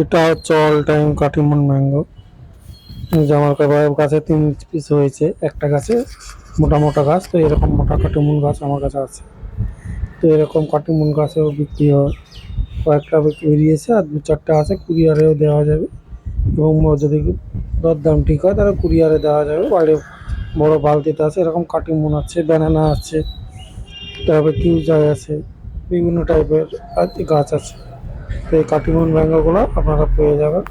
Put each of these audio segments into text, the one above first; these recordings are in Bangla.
এটা হচ্ছে অল টাইম কাটিমন ম্যাঙ্গো কা- গাছে তিন পিস হয়েছে। একটা গাছে মোটা মোটা গাছ, তো এরকম মোটা কাটিমুন গাছ আমার কাছে আছে। তো এরকম কাটিমুন গাছেও বিক্রি হয়। কয়েকটা বেরিয়েছে আর দু চারটা আছে, কুরিয়ারেও দেওয়া যাবে। এবং যদি দরদাম ঠিক হয়, তাহলে কুরিয়ারে দেওয়া যাবে। বাইরে বড় বালতিতে আছে, এরকম কাটিমুন আছে ব্যানানা আছে, তারপরে কিউজাই আছে, বিভিন্ন টাইপের গাছ আছে। তো এই কাটিমন ম্যাঙ্গোগুলো আপনারা পেয়ে যাবেন।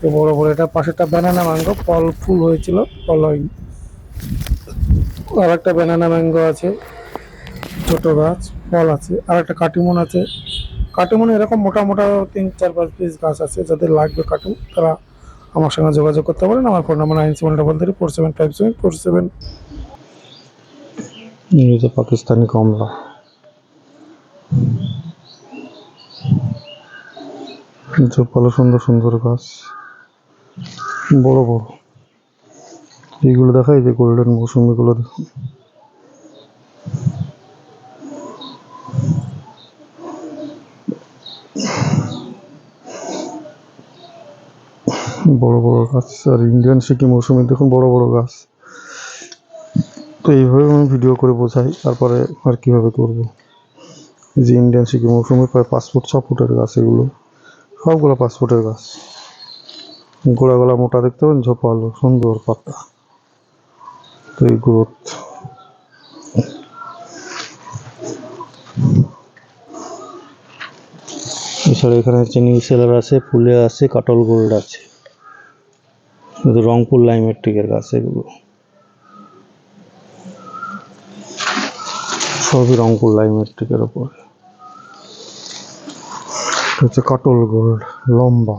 তো বড় বড় এটা পাশেরটা ব্যানানা ম্যাঙ্গো ফল ফুল হয়েছিল, ফল হয়নি। আর একটা ব্যানানা ম্যাঙ্গো আছে, ছোট গাছ, ফল আছে আর একটা কাটিমন আছে। কাটিমন এরকম মোটা মোটা তিন চার পাঁচ পিস গাছ আছে, যাদের লাগবে কাটিমন তারা আমার সঙ্গে যোগাযোগ করতে পারেন। আমার phone number nine seven double three four seven five seven four seven Pakistani কমলা। ভালো সুন্দর সুন্দর গাছ। বড় বড়। এইগুলো দেখাই যে গোল্ডেন মৌসুমিগুলো দেখুন। বড় বড় গাছ আর ইন্ডিয়ান সিকি মৌসুমি দেখুন, বড় বড় গাছ। তো এইভাবে আমি ভিডিও করে বোঝাই, তারপরে আর কীভাবে করব। যে ইন্ডিয়ান সিকি মৌসুমি প্রায় পাঁচ ফুট, ছ ফুটের গাছ এগুলো। সবগুলো পাঁচ ফুটের গাছ গোড়া গলা মোটা দেখতে পাবেন ঝোপালো সুন্দর পাতা। তো এই গ্রোথ এছাড়া এখানে চিনি সেলার আছে, ফুলে আছে, কাটল গোল্ড আছে। রংপুর লাইমেট্রিকের গাছ এগুলো। সবই রংপুর লাইমেট্রিকের ওপর। এটা হচ্ছে কাটল গোল্ড, লম্বা।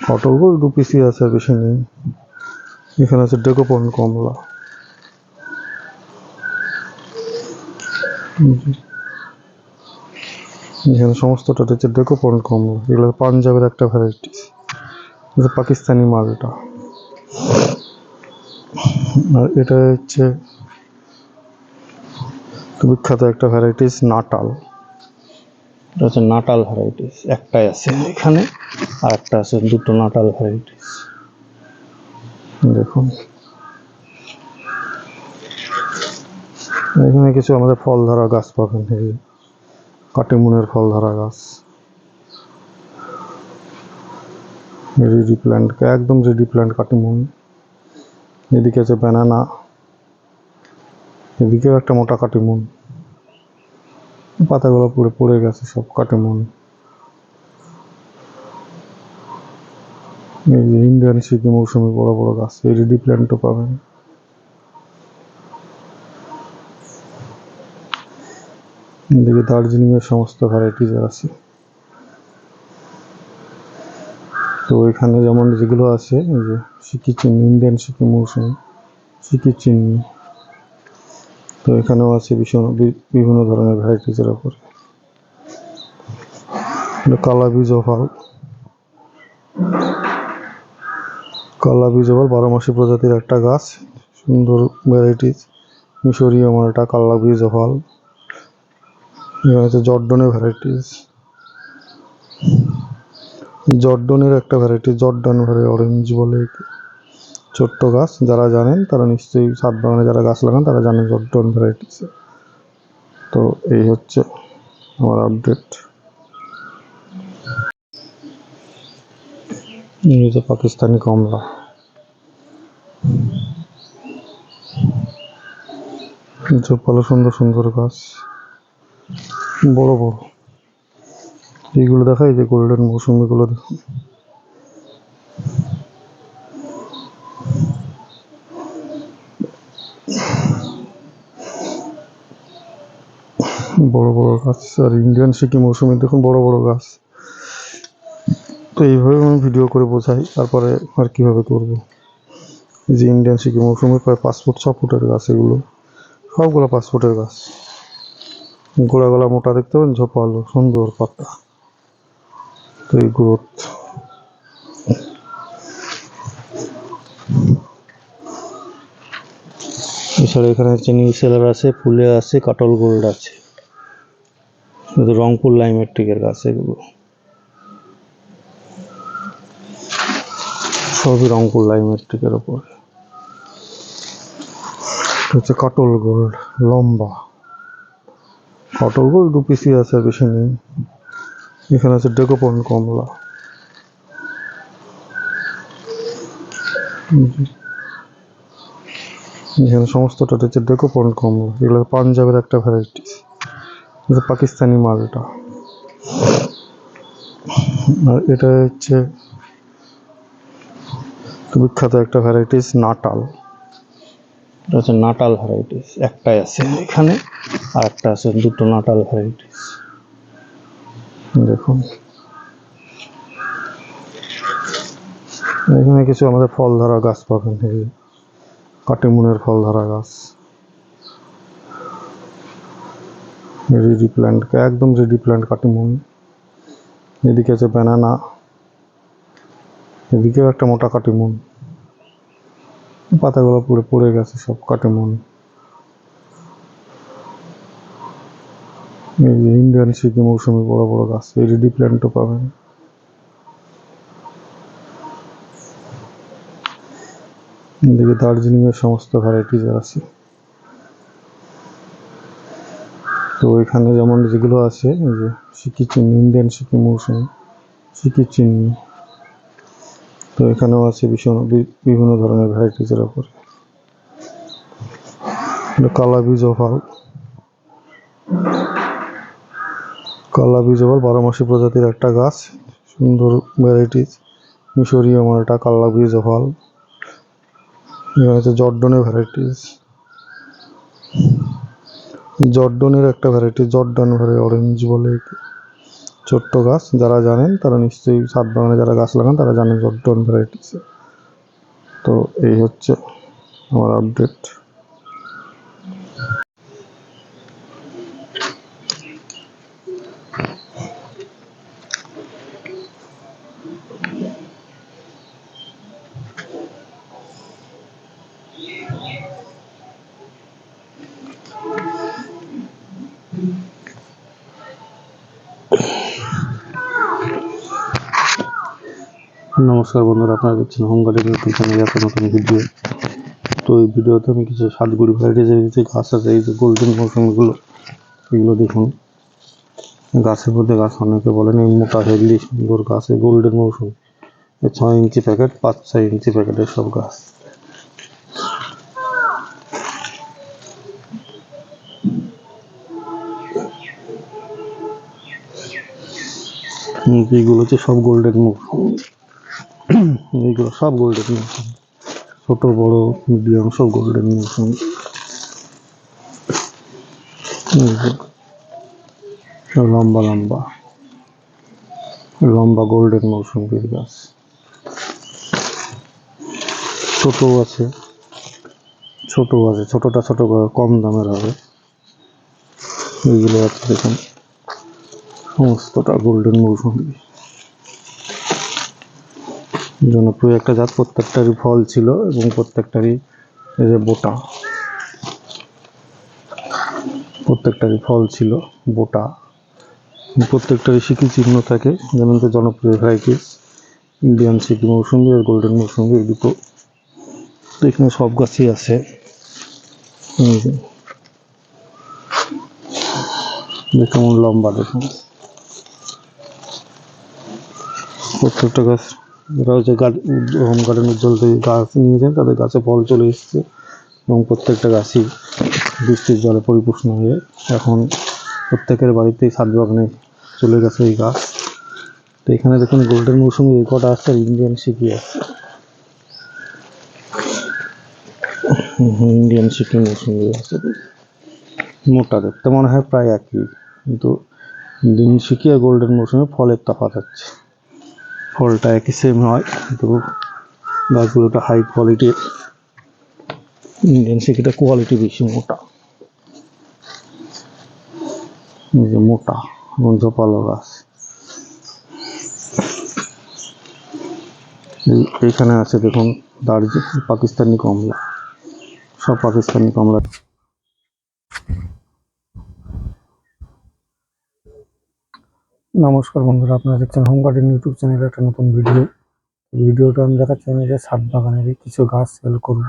কাটল গোল্ড দু পিসি আছে, বেশি নেই। এখানে আছে ডেকোপন কমলা। এখানে সমস্তটা হচ্ছে ডেকোপন কমলা। এগুলো পাঞ্জাবের একটা ভ্যারাইটিস পাকিস্তানি মালটা। আর এটা হচ্ছে বিখ্যাত একটা ভ্যারাইটিস নাটাল। এটা হচ্ছে নাটাল ভ্যারাইটিস একটাই আছে এখানে আর একটা আছে দুটো নাটাল ভ্যারাইটিস দেখুন। এখানে কিছু আমাদের ফল ধরা গাছ পাবেন, এই কাটিমুনের ফল ধরা গাছ। রেডি প্ল্যান্ট একদম রেডি প্ল্যান্ট কাটিমুন। এদিকে আছে ব্যানানা। এদিকেও একটা মোটা কাটিমুন। পাতাগুলো পুরো পড়ে গেছে, সব কাটিমুন এই যে ইন্ডিয়ান সিকি মৌসুমি বড় বড় গাছ, এই প্ল্যান্টও পাবেন। এদিকে দার্জিলিং এর সমস্ত ভ্যারাইটিস আছে। তো এখানে যেমন যেগুলো আছে যে সিকি চিনি ইন্ডিয়ান সিকি মৌসুমি সিকি চিনি তো এখানেও আছে ভীষণ বিভিন্ন ধরনের ভ্যারাইটিসের ওপর কালা বীজ ফল কালা বীজ ফল বারো মাসি প্রজাতির একটা গাছ। সুন্দর ভ্যারাইটিস মিশরীয় মালটা কালা বীজ ফল এখানে হচ্ছে জর্ডনের ভ্যারাইটিস জর্ডনের একটা ভ্যারাইটি জর্ডন ভ্যারাই অরেঞ্জ বলে। ছোট্ট গাছ, যারা জানেন তারা নিশ্চয়ই ছাদ বাগানে যারা গাছ লাগান তারা জানেন জর্ডন ভ্যারাইটিস তো এই হচ্ছে আমার আপডেট হচ্ছে পাকিস্তানি কমলা। ভালো সুন্দর সুন্দর গাছ। বড় বড়। এইগুলো দেখাই যে গোল্ডেন মৌসুমিগুলো দেখুন। বড় বড় গাছ, আর ইন্ডিয়ান সিকি মৌসুমি দেখুন বড় বড় গাছ। তো এইভাবে আমি ভিডিও করে বোঝাই, তারপরে আর কীভাবে করব। যে ইন্ডিয়ান সিকি মৌসুমি প্রায় ফুট, ছ ফুটের গাছ এগুলো। সবগুলো পাঁচ ফুটের গাছ। গোড়া গলা মোটা দেখতে পাবেন ঝোপালো সুন্দর পাতা। তো এই গ্রোথ এছাড়া এখানে চিনি সেলার আছে, ফুলে আছে কাটল গোল্ড আছে। এটা রংপুর লাইমেট্রিকের গাছ এগুলো। সবই রংপুর লাইমেট্রিকের ওপরে হচ্ছে কাটল গোল্ড লম্বা। কাটল গোল্ড দু পিসি আছে বেশি নেই। এখানে আছে ডেকোপন কমলা। এখানে সমস্তটা হচ্ছে ডেকোপন কমলা। এগুলো পাঞ্জাবের একটা ভ্যারাইটিস এটা পাকিস্তানি মাল এটা আর এটা হচ্ছে বিখ্যাত একটা ভ্যারাইটিস নাটাল। এটা হচ্ছে নাটাল ভ্যারাইটিস একটাই আছে এখানে, আর একটা আছে দুটো নাটাল ভ্যারাইটিস দেখুন। এখানে কিছু আমাদের ফল ধরা গাছ পাবেন কাটিমুনের ফল ধরা গাছ। রেডি প্ল্যান্ট একদম রেডি প্ল্যান্ট কাটিমুন এদিকে আছে ব্যানানা এদিকেও একটা মোটা কাটিমুন পাতাগুলো পুরো পড়ে গেছে, সব কাটিমুন এই যে ইন্ডিয়ান সিকি মৌসুমি বড় বড় গাছ, এই রেডি প্ল্যান্টও পাবেন। এদিকে দার্জিলিং এর সমস্ত ভ্যারাইটিস আছে। তো এখানে যেমন যেগুলো আছে যে সিকি চিনি ইন্ডিয়ান সিকি মৌসুমি, সিকি চিনি। তো এখানেও আছে ভীষণ বিভিন্ন ধরনের ভ্যারাইটিসের ওপরে কালা বীজ ফল কালা বীজ ফল বারো মাসি প্রজাতির একটা গাছ। সুন্দর ভ্যারাইটিস মিশরীয় মালটা কালা বীজ ফল এখানে হচ্ছে জর্ডনের ভ্যারাইটিস জর্ডনের একটা ভ্যারাইটি জর্ডন ভ্যারাই অরেঞ্জ বলে ছোট্ট গাছ, যারা জানেন তারা নিশ্চয়ই ছাদ বাগানে যারা গাছ লাগান তারা জানেন জর্ডন ভ্যারাইটিস তো। এই হচ্ছে আমার আপডেট নমস্কার বন্ধুরা, আপনারা দেখছেন হোম গার্ডেন ইউটিউব চ্যানেলে একটা নতুন ভিডিও। তো এই ভিডিওতে আমি কিছু সাতগুড়ি ভ্যারাইটিসের কিছু গাছ আছে এই যে গোল্ডেন মৌসুমিগুলো এগুলো দেখুন। গাছের মধ্যে গাছ অনেকে বলেন এই মোটা হেলদি সুন্দর গাছ, এই গোল্ডেন মৌসুম এই ছয় ইঞ্চি প্যাকেট পাঁচ ছয় ইঞ্চি প্যাকেটের সব গাছ। এইগুলো হচ্ছে সব গোল্ডেন মৌসুম এইগুলো সব গোল্ডেন মৌসুম ছোট, বড় মিডিয়াম সব গোল্ডেন মৌসুম সব লম্বা লম্বা। লম্বা গোল্ডেন মৌসুমির গাছ। ছোট আছে। ছোট আছে। ছোটটা ছোট কম দামের হবে। এইগুলো আছে দেখুন। সমস্তটা গোল্ডেন মৌসুমি জনপ্রিয় একটা জাত, প্রত্যেকটারই ফল ছিল এবং প্রত্যেকটারই যে বোটা। প্রত্যেকটারই ফল ছিল বোটা। প্রত্যেকটারই সিকি চিহ্ন থাকে, যেমন তো জনপ্রিয় ভ্যারাইটিস ইন্ডিয়ান সিকি মৌসুমি আর গোল্ডেন মৌসুমি, এই দুটো। তো এখানে সব গাছই আছে। কেমন লম্বা দেখুন। প্রত্যেকটা গাছ হচ্ছে হোম গার্ডেন উজ্জ্বল থেকে গাছ নিয়েছেন তাদের গাছে ফল চলে এসছে এবং প্রত্যেকটা গাছই বৃষ্টির জলে পরিপুষ্ট হয়ে এখন প্রত্যেকের বাড়িতেই ছাদ বাগানে চলে গেছে এই গাছ। তো এখানে দেখুন গোল্ডেন মৌসুমি এই কটা আর ইন্ডিয়ান সিকি আছে। ইন্ডিয়ান সিকি মৌসুমি আছে মোটা দেখতে মনে হয় প্রায় একই, কিন্তু ইন্ডিয়ান সিকি আর গোল্ডেন মৌসুমে ফলের তফাৎ আছে। ফলটা একই সেম হয় কিন্তু গাছগুলোটা হাই কোয়ালিটির ইন্ডিয়ান সিকিটা কোয়ালিটি বেশি মোটা। মোটা এবং ঝোপালো গাছ এইখানে আছে দেখুন দার্জিলিং পাকিস্তানি কমলা। সব পাকিস্তানি কমলা। নমস্কার বন্ধুরা, আপনারা দেখছেন হোম গার্ডেন ইউটিউব চ্যানেলে একটা নতুন ভিডিও ভিডিওটা আমি দেখাচ্ছি, আমি যে ছাদ বাগানেরই কিছু গাছ সেল করব।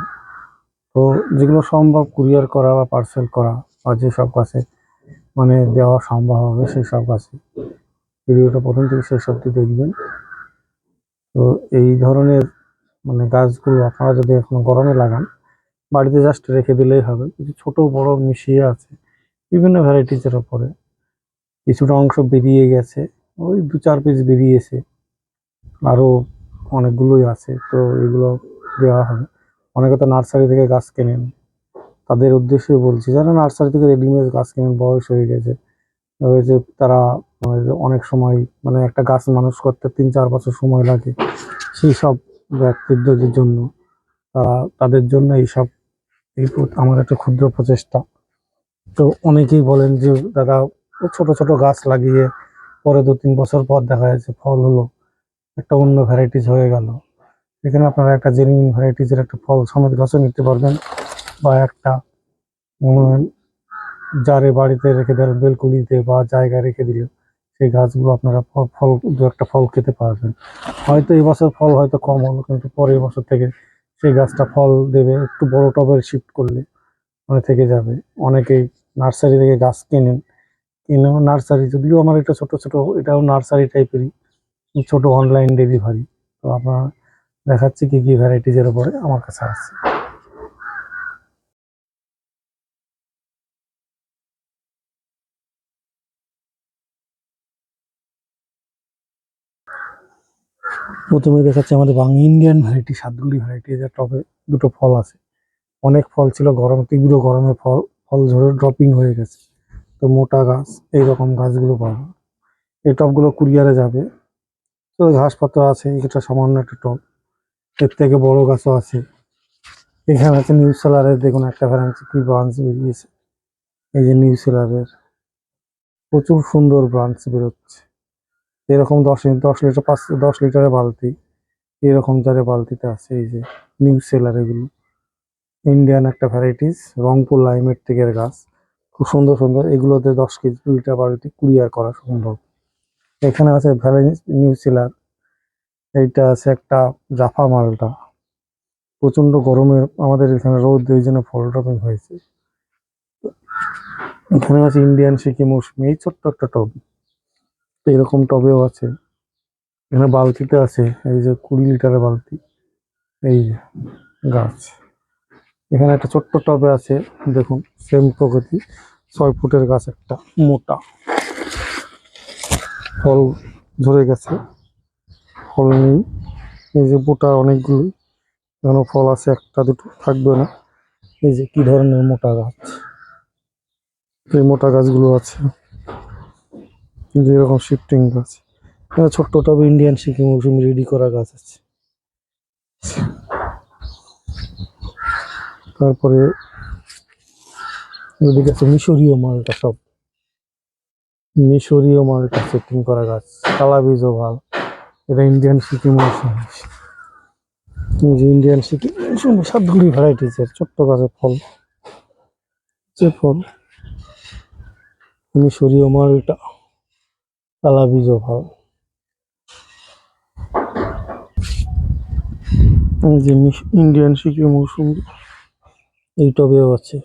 তো যেগুলো সম্ভব কুরিয়ার করা বা পার্সেল করা বা যেসব গাছে মানে দেওয়া সম্ভব হবে সেই সব গাছে। ভিডিওটা প্রথম থেকে শেষ অবধি দেখবেন। তো এই ধরনের মানে গাছগুলো আপনারা যদি এখন গরমে লাগান, বাড়িতে জাস্ট রেখে দিলেই হবে। কিছু ছোট বড় মিশিয়ে আছে, বিভিন্ন ভ্যারাইটিসের ওপরে কিছুটা অংশ বেরিয়ে গেছে। ওই দু চার পিস বেরিয়েছে। আরও অনেকগুলোই আছে, তো এগুলো দেওয়া হবে। অনেকে তো নার্সারি থেকে গাছ কেনেন। তাদের উদ্দেশ্যে বলছি, যারা নার্সারি থেকে রেডিমেড গাছ কেনেন, বয়স হয়ে গেছে। যে তারা মানে অনেক সময় মানে একটা গাছ মানুষ করতে তিন চার বছর সময় লাগে। সেই সব ব্যক্তিদের জন্য তারা তাদের জন্য এইসব এই আমার একটা ক্ষুদ্র প্রচেষ্টা। তো অনেকেই বলেন যে, দাদা ছোট ছোট গাছ লাগিয়ে পরে দু তিন বছর পর দেখা যাচ্ছে ফল হলো, একটা অন্য ভ্যারাইটিস হয়ে গেল। এখানে আপনারা একটা জেনুইন ভ্যারাইটিসের একটা ফল সমেত গাছও নিতে পারবেন বা একটা জারে বাড়িতে রেখে দেন, বেলকুলিতে বা জায়গায় রেখে দিলে সেই গাছগুলো আপনারা ফল দু একটা ফল খেতে পারবেন। হয়তো এবছর ফল হয়তো কম হলো, কিন্তু পরের বছর থেকে সেই গাছটা ফল দেবে, একটু বড় টবের শিফট করলে মানে থেকে যাবে। অনেকেই নার্সারি থেকে গাছ কেনেন কিনেও নার্সারি, যদিও আমার এটা ছোট ছোট, এটাও নার্সারি টাইপেরই, ছোট অনলাইন ডেলিভারি তো আপনার দেখাচ্ছি কি কি ভ্যারাইটিজের উপরে আমার কাছে আছে। প্রথমে দেখাচ্ছি আমাদের বাংলা ইন্ডিয়ান ভ্যারাইটি সাতগুলি ভ্যারাইটি যে টবে দুটো ফল আছে। অনেক ফল ছিল, গরম, তীব্র গরমে ফল ফল ঝরে ড্রপিং হয়ে গেছে। তো মোটা গাছ, এইরকম গাছগুলো পাবো। এই টবগুলো কুরিয়ারে যাবে। তো ঘাসপত্র আছে, এটা সামান্য একটা টব এর থেকে বড় গাছও আছে। এখানে আছে নিউ সেলারের, দেখুন একটা ভ্যারান্সি কি ব্রাঞ্চ বেরিয়েছে। এই যে নিউ সেলারের। প্রচুর সুন্দর ব্রাঞ্চ বেরোচ্ছে। এরকম দশ দশ লিটার পাঁচ, দশ লিটারের বালতি। এরকম যারে বালতিতে আছে, এই যে নিউ সেলার এগুলো। ইন্ডিয়ান একটা ভ্যারাইটিস রংপুর লাইমের থেকে গাছ। খুব সুন্দর সুন্দর। এগুলোতে দশ কেজি লিটার বালতি কুরিয়ার করা সম্ভব। এখানে আছে ভ্যালেন্স নিউ সেলার। এইটা আছে একটা জাফা মালটা। প্রচণ্ড গরমে আমাদের এখানে রোদ, এই জন্য ফল ড্রপিং হয়েছে। এখানে আছে ইন্ডিয়ান সিকি মৌসুমি। এই ছোট্ট একটা টব। এরকম টবেও আছে। এখানে বালতিতে আছে, এই যে কুড়ি লিটারের বালতি। এই গাছ। এখানে একটা ছোট্ট টবে আছে, দেখুন সেম প্রকৃতি, ছয় ফুটের গাছ একটা, মোটা। ফল ধরে গেছে, ফল নেই। এই যে মোটা অনেকগুলো এখনও ফল আছে একটা, দুটো, থাকবে না। এই যে কি ধরনের মোটা গাছ? এই মোটা গাছগুলো আছে, যেরকম শিফটিং গাছ। ছোট্ট টবে ইন্ডিয়ান সিকিম মৌসুমি রেডি করা গাছ আছে। তারপরে ওদিকে আছে মিশরীয় মালটা সব। মিশরীয় মালটা সেটিং করা গাছ, কালা বীজও ভালো এটা ইন্ডিয়ান সিকিম যে ইন্ডিয়ান সিকিম মৌসুমি সাতগুলি ভ্যারাইটিসের ছোট্ট গাছের ফল। যে ফল, মিশরীয় মালটা কালা বীজও ভালো যে ইন্ডিয়ান সিকিম মৌসুমি। এই টবেও আছে।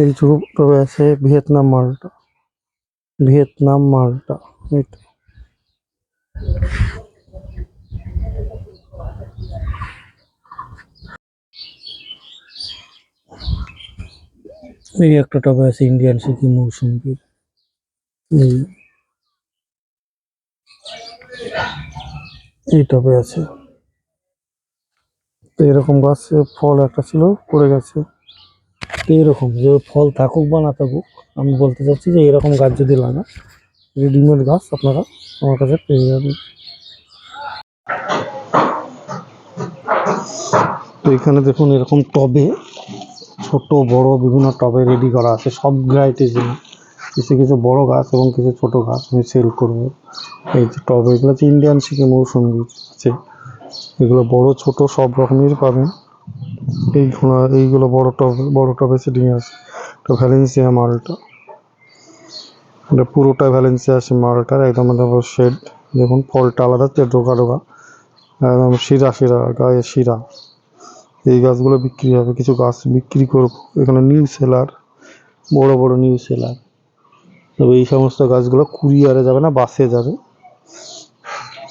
এই টবে আছে ভিয়েতনাম মালটা। ভিয়েতনাম মালটা এই একটা টবে আছে ইন্ডিয়ান সিকিম মৌসুমি এই এই টবে আছে। তো এরকম গাছ ফল একটা ছিল, পড়ে গেছে। তো এরকম যে ফল থাকুক বা না থাকুক, আমি বলতে চাচ্ছি যে এরকম গাছ যদি লাগা রেডিমেড গাছ আপনারা আমার কাছে পেয়ে যাবেন। তো এখানে দেখুন এরকম টবে, ছোট, বড় বিভিন্ন টবে রেডি করা আছে, সব ভ্যারাইটিস কিছু কিছু বড় গাছ এবং কিছু ছোট গাছ আমি সেল করব। এই যে টব, এগুলো হচ্ছে ইন্ডিয়ান সিকি মৌসুমি আছে। এগুলো বড়, ছোট সব রকমের পাবেন। এই এইগুলো বড় টব, বড় টবে সেটিং আছে। তো ভ্যালেন্সিয়া মালটা। এটা পুরোটা ভ্যালেন্সি আছে মালটার, একদম শেড দেখুন, ফলটা আলাদা, তে ডোকা ডোকা একদম শিরা শিরা, গায়ে শিরা। এই গাছগুলো বিক্রি হবে, কিছু গাছ বিক্রি করব। এখানে নিউ সেলার বড় বড় নিউ সেলার তবে এই সমস্ত গাছগুলো কুরিয়ারে যাবে না, বাসে যাবে।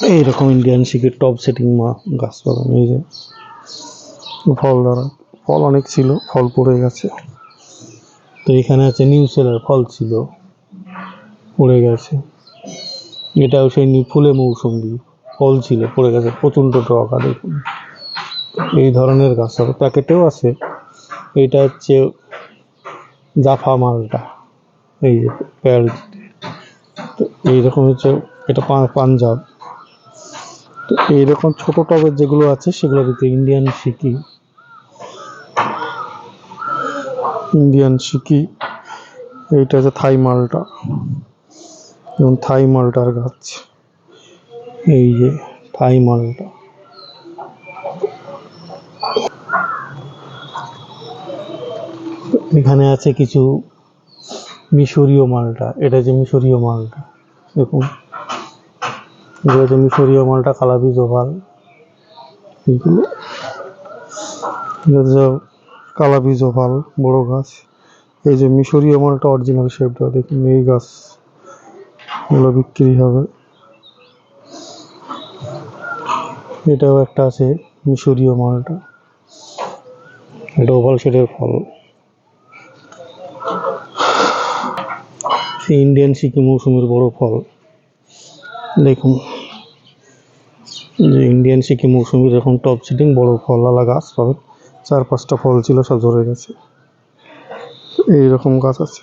এইরকম ইন্ডিয়ান শিকের টপ সেটিং মা গাছ পাবেন এই যে। ফল দ্বারা ফল অনেক ছিল, ফল পড়ে গেছে। তো এখানে আছে নিউ সেলার ফল ছিল, পড়ে গেছে। এটাও সেই নি- ফুলে মৌসুম্বি ফল ছিল, পড়ে গেছে, প্রচণ্ড টকা দেখুন এই ধরনের গাছ হবে। প্যাকেটেও আছে। এটা হচ্ছে জাফা মালটা। এই যে প্যাল তো এইরকম হচ্ছে, এটা পাঞ্জাব। তো এইরকম ছোট টবের যেগুলো আছে, সেগুলো দিতে ইন্ডিয়ান সিকি ইন্ডিয়ান সিকি এইটা হচ্ছে থাই মালটা। যেমন থাই মালটার গাছ। এই যে, থাই মালটা। এখানে আছে কিছু মিশরীয় মালটা, এটা যে মিশরীয় মালটা, দেখুন। এটা যে মিশরীয় মালটা, কালাবি এগুলো যে কালাবি জোভাল, বড় গাছ। এই যে মিশরীয় মালটা অরিজিনাল শেপটা দেখুন, এই গাছ। এগুলো বিক্রি হবে। এটাও একটা আছে, মিশরীয় মালটা। এটা ওভাল শেডের ফল। সেই ইন্ডিয়ান সিকি মৌসুমের বড় ফল। দেখুন, যে ইন্ডিয়ান সিকি মৌসুমির এখন টপ সিটিং বড় ফল আলা গাছ, পাবেন। চার পাঁচটা ফল ছিল, সব ঝরে গেছে। এইরকম গাছ আছে।